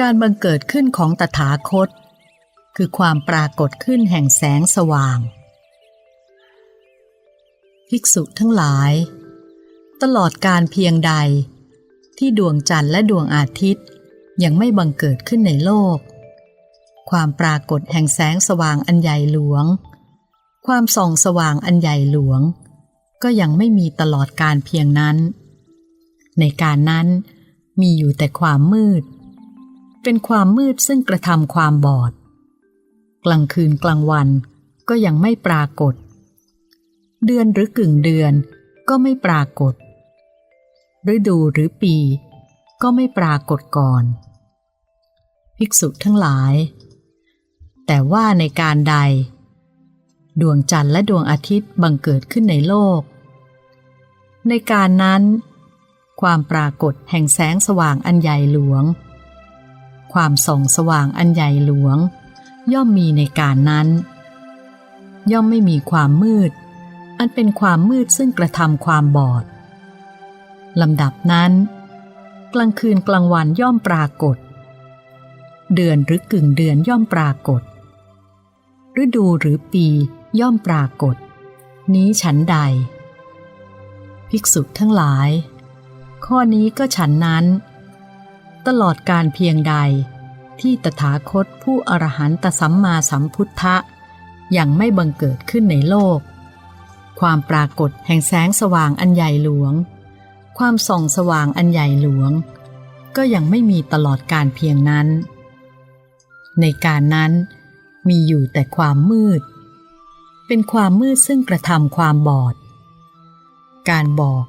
การบังเกิดขึ้นของตถาคต คือความปรากฏขึ้นแห่งแสงสว่าง ภิกษุทั้งหลาย ตลอดการเพียงใด ที่ดวงจันทร์และดวงอาทิตย์ยังไม่บังเกิดขึ้นในโลก ความปรากฏแห่งแสงสว่างอันใหญ่หลวง ความส่องสว่างอันใหญ่หลวง ก็ยังไม่มีตลอดการเพียงนั้น ในการนั้นมีอยู่แต่ความมืด เป็นความมืดซึ่งกระทำความบอด กลางคืนกลางวันก็ยังไม่ปรากฏ เดือนหรือกึ่งเดือนก็ไม่ปรากฏ ฤดูหรือปี ก็ไม่ปรากฏก่อน ภิกษุทั้งหลาย แต่ว่าในการใด ดวงจันทร์และดวงอาทิตย์บังเกิดขึ้นในโลก ในการนั้น ความปรากฏแห่งแสงสว่างอันใหญ่หลวง ความส่องสว่างอันใหญ่หลวง ย่อมมีในการนั้น ย่อมไม่มีความมืด อันเป็นความมืดซึ่งกระทำความบอดลำดับนั้น กลางคืนกลางวันย่อมปรากฏ เดือนหรือกึ่งเดือนย่อมปรากฏ ฤดูหรือปีย่อมปรากฏ นี้ฉันใด ภิกษุทั้งหลาย ข้อนี้ก็ฉันนั้น ตลอดการเพียงใด ที่ตถาคตผู้อรหันตสัมมาสัมพุทธะยังไม่บังเกิดขึ้นในโลก ความปรากฏแห่งแสงสว่างอันใหญ่หลวง ความส่องสว่างอันใหญ่หลวง ก็ยังไม่มีตลอดการเพียงนั้น ในการนั้นมีอยู่แต่ความมืด เป็นความมืดซึ่งกระทำความบอด การบอก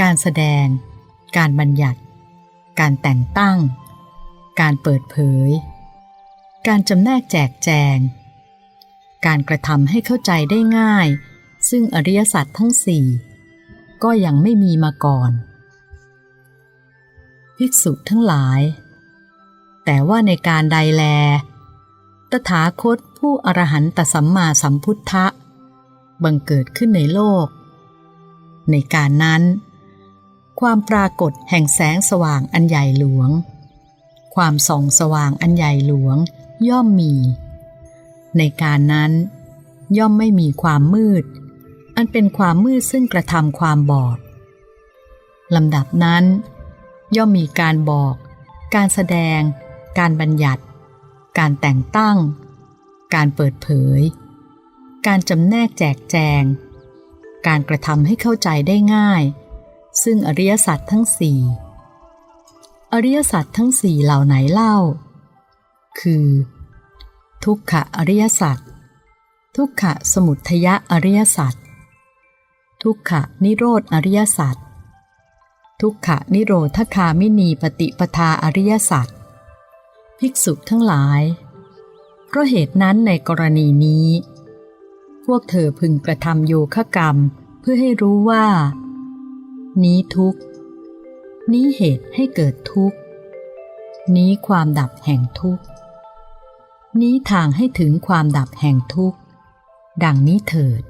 การแสดง การบัญญัติ การแต่งตั้ง การเปิดเผย การจำแนกแจกแจง การกระทำให้เข้าใจได้ง่าย ซึ่งอริยสัจทั้งสี่ก็ยังไม่มีมาก่อน ภิกษุทั้งหลาย แต่ว่าในการใดแล ตถาคตผู้อรหันตสัมมาสัมพุทธะ บังเกิดขึ้นในโลก ในการนั้น ความปรากฏแห่งแสงสว่างอันใหญ่หลวง ความส่องสว่างอันใหญ่หลวงย่อมมี ในการนั้น ย่อมไม่มีความมืด อันเป็นความมืดซึ่งกระทำความบอดลำดับนั้น ย่อมมีการบอก การแสดง การบัญญัติ การแต่งตั้ง การเปิดเผย การจำแนกแจกแจง การกระทำให้เข้าใจได้ง่าย ซึ่งอริยสัจทั้งสี่อริยสัจทั้งสี่เหล่าไหนเล่า คือ ทุกขะอริยสัจทุกขะสมุทยะอริยสัจทุกขะนิโรธอริยสัจทุกขะนิโรธคามินีปฏิปทาอริยสัจภิกษุทั้งหลาย เพราะเหตุนั้นในกรณีนี้ พวกเธอพึงกระทำโยคะกรรมเพื่อให้รู้ว่า นี้ทุกนี้เหตุให้เกิดทุกนี้ความดับแห่งทุกนี้ทางให้ถึงความดับแห่งทุกดังนี้เถิด